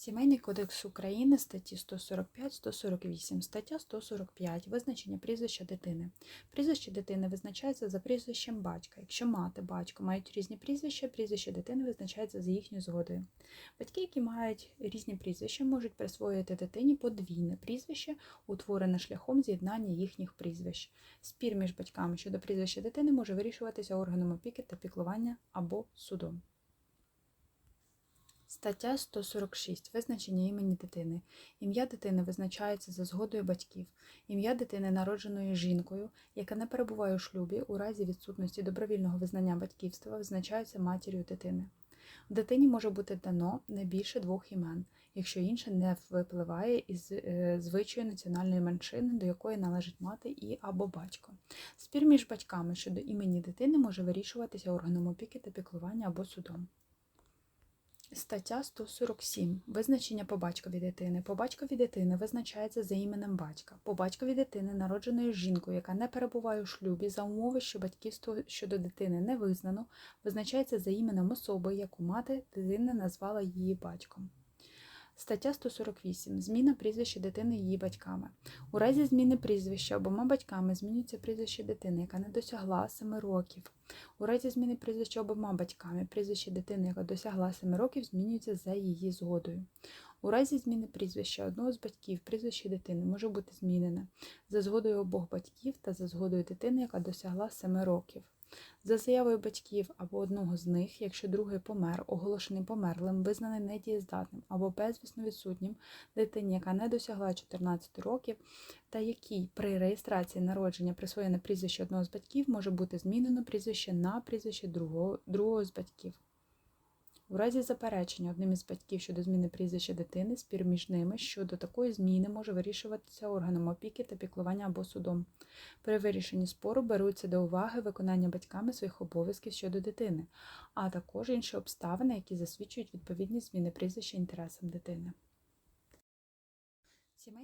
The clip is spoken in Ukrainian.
Сімейний кодекс України, статті 145-148, стаття 145. Визначення прізвища дитини. Прізвище дитини визначається за прізвищем батька. Якщо мати, батько мають різні прізвища, прізвище дитини визначається за їхньою згодою. Батьки, які мають різні прізвища, можуть присвоїти дитині подвійне прізвище, утворене шляхом з'єднання їхніх прізвищ. Спір між батьками щодо прізвища дитини може вирішуватися органом опіки та піклування або судом. Стаття 146. Визначення імені дитини. Ім'я дитини визначається за згодою батьків. Ім'я дитини, народженої жінкою, яка не перебуває у шлюбі, у разі відсутності добровільного визнання батьківства, визначається матір'ю дитини. Дитині може бути дано не більше двох імен, якщо інше не випливає із е, звичаю національної меншини, до якої належить мати і або батько. Спір між батьками щодо імені дитини може вирішуватися органом опіки та піклування або судом. Стаття 147. Визначення по батькові дитини. По батькові дитини визначається за іменем батька. По батькові дитини, народженої жінкою, яка не перебуває у шлюбі, за умови, що батьківство щодо дитини не визнано, визначається за іменем особи, яку мати дитини назвала її батьком. Стаття 148. Зміна прізвища дитини її батьками. У разі зміни прізвища обома батьками змінюється прізвище дитини, яка не досягла 7 років. У разі зміни прізвища обома батьками прізвище дитини, яка досягла 7 років, змінюється за її згодою. У разі зміни прізвища одного з батьків прізвище дитини може бути змінене за згодою обох батьків та за згодою дитини, яка досягла 7 років. За заявою батьків або одного з них, якщо другий помер, оголошений померлим, визнаний недієздатним або безвісно відсутнім дитині, яка не досягла 14 років, та якій при реєстрації народження присвоєне прізвище одного з батьків може бути змінено прізвище на прізвище другого, другого з батьків. У разі заперечення одним із батьків щодо зміни прізвища дитини, спір між ними щодо такої зміни може вирішуватися органом опіки та піклування або судом. При вирішенні спору беруться до уваги виконання батьками своїх обов'язків щодо дитини, а також інші обставини, які засвідчують відповідність зміни прізвища інтересам дитини.